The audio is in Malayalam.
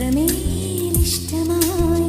ഇത്രമേലിഷ്ടമാണ്